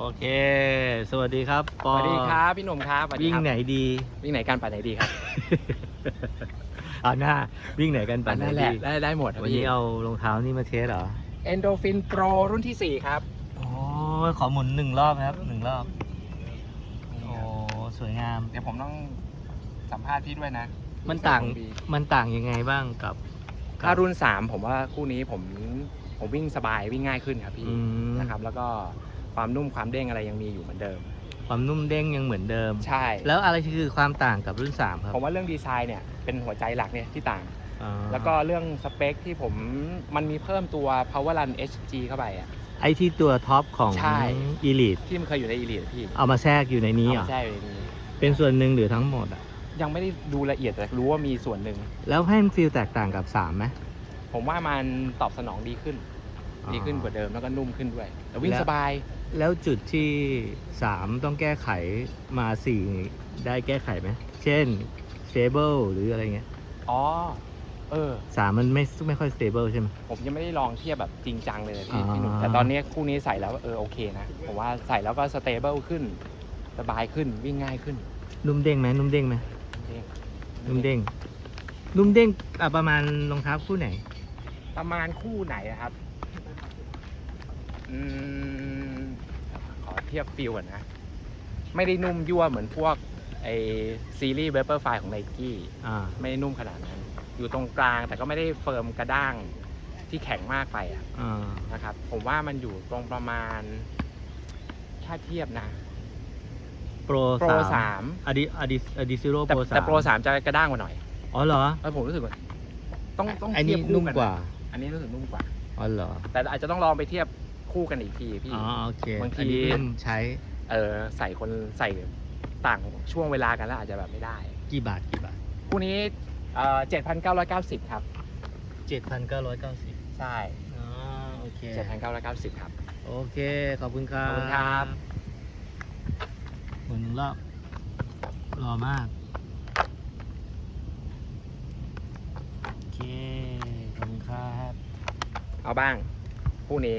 โอเค สวัสดีครับปสอวัสดีครับพี่หนุ่มครับสสดีวิ่งครับไหนดี วิ่งไหนกันไปไหนดีครับเอาหน้าวิ่งไหนกันอัปั่นนไหนนั่นแหดีละได้ได้หมดครับวันพี่นี้เอารองเท้านี่มาเทสเหรอ Endorphin Pro รุ่นที่ 4 ครับโอ้ยขอหมุนหนึ่งรอบนะครับหนึ่งรอบโอ้สวยงาม เดี๋ยวผมต้องสัมภาษณ์พี่ด้วยนะมันต่างของพี่มันต่างยังไงบ้างกับกับถ้ารุ่น 3 ผมว่าคู่นี้ผมผมวิ่งสบายวิ่งง่ายขึ้นครับพี่อืมนะครับ แล้วก็ ความนุ่มความเด้งอะไรยังมีอยู่เหมือนเดิม ความนุ่มเด้งยังเหมือนเดิม ใช่ แล้วอะไรคือความต่างกับรุ่น 3 ครับผมว่าเรื่องดีไซน์เนี่ยเป็นหัวใจหลักเนี่ยที่ต่าง อ่าแล้วก็เรื่องสเปคที่ผมมันมีเพิ่มตัว Power Run HG เข้าไปอะ ไอที่ตัวท็อปของ ใช่ Elite ที่มันเคยอยู่ใน Elite พี่เอามาแทรกอยู่ในนี้เหรอ เอามาใช่ในนี้ เป็นส่วนหนึ่งหรือทั้งหมดอะ ยังไม่ได้ดูละเอียดแต่รู้ว่ามีส่วนหนึ่ง แล้วให้มันฟีลแตกต่างกับ3ไหมผมว่ามันตอบสนองดีขึ้นอ๋อ ดีขึ้นกว่าเดิมแล้วก็นุ่มขึ้นด้วยแต่วิ่งแล้วสบาย แล้วจุดที่ 3 ต้องแก้ไขมา 4 ได้แก้ไขไหม เช่น stable หรืออะไรเงี้ย อ๋อ เออสามมันไม่ไม่ค่อย stable ใช่ไหม ผมยังไม่ได้ลองเทียบแบบจริงจังเลยนะพี่อ่าพี่หนุ่มแต่ตอนนี้คู่นี้ใส่แล้วเออโอเคนะ ผมว่าใส่แล้วก็สเตเบิลขึ้น สบายขึ้นวิ่งง่ายขึ้น นุ่มเด้งไหมนุ่มเด้งไหมเด้งนุ่มเด้ง นุ่มเด้งอะประมาณรองเท้าคู่ไหน ประมาณคู่ไหนอะครับอืม ขอเทียบฟิลก่อนนะ ไม่ได้นุ่มยั่วเหมือนพวกไอซีรีส์เวเปอร์ไฟของไนกี้อ่า ไม่ได้นุ่มขนาดนั้น อยู่ตรงกลางแต่ก็ไม่ได้เฟิร์มกระด้างที่แข็งมากไปอะอ่า นะครับ ผมว่ามันอยู่ตรงประมาณ ถ้าเทียบนะ โปรโปรสาสามมอดีอดีอดีซิโร่แต่โปรสามแต่โปรสามจะกระด้างกว่าหน่อยอ๋อเหรอเออผมรู้สึกว่าต้องต้องอันนี้เทียบคู่นุ่มกว่า อันนี้รู้สึกนุ่มกว่า อ๋อเหรอ แต่อาจจะต้องลองไปเทียบ คู่กันอีกทีพี่ อ๋อโอเคบางที อันนี้เพิ่งใช้เออใส่คนใส่ต่างช่วงเวลากันแล้วอาจจะแบบไม่ได้ กี่บาทกี่บาทคู่นี้เอ่อเจ็ดพันเก้าร้อยเก้าสิบครับ เจ็ดพันเก้าร้อยเก้าสิบใช่อ๋อโอเคเจ็ดพันเก้าร้อยเก้าสิบครับ โอเค ขอบคุณครับขอบคุณครับ หมุนหนึ่งรอบรอมาก โอเค ขอบคุณครับ เอาบ้างคู่นี้